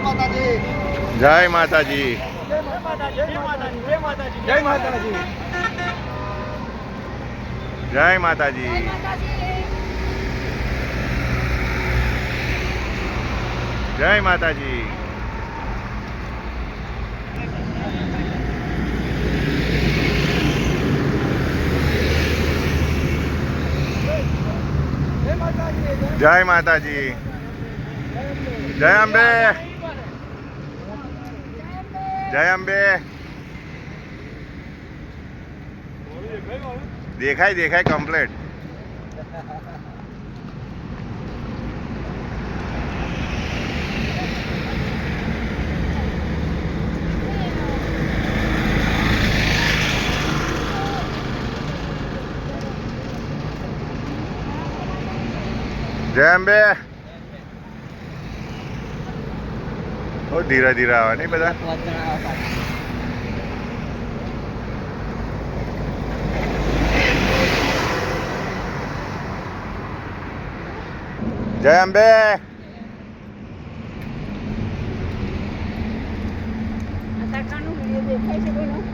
જય માતાજી. જય માતાજી. જય માતાજી. જય માતાજી. જય માતાજી. જય અંબે. જય અંબે દેખાય દેખાય કમ્પ્લેટ જય અંબે બહુ ધીરે ધીરે આવે નહીં બધા? જય અંબે.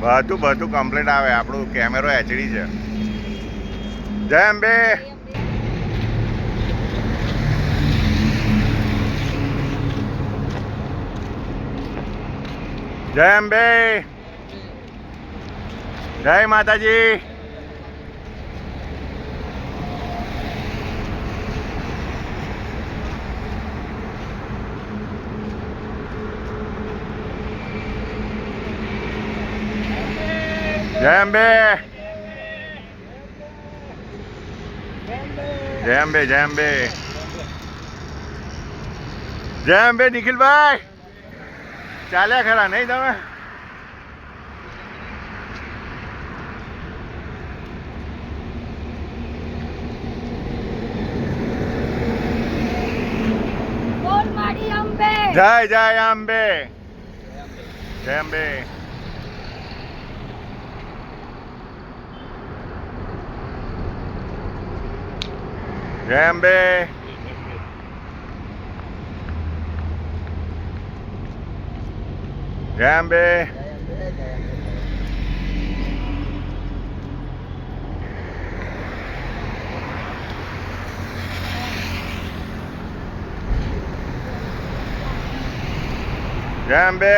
બધું બધું કમ્પ્લીટ આવે. આપણું કેમેરો એચડી છે. જય અંબે. જય અંબે. જય માતાજી. જય અંબે. જય અંબે જય અંબે. જય અંબે નિખિલભાઈ. ચાલ્યા ખરા નહીં તમે? જય જય અંબે. જય આંબે જય અંબે. જય અંબે જય અંબે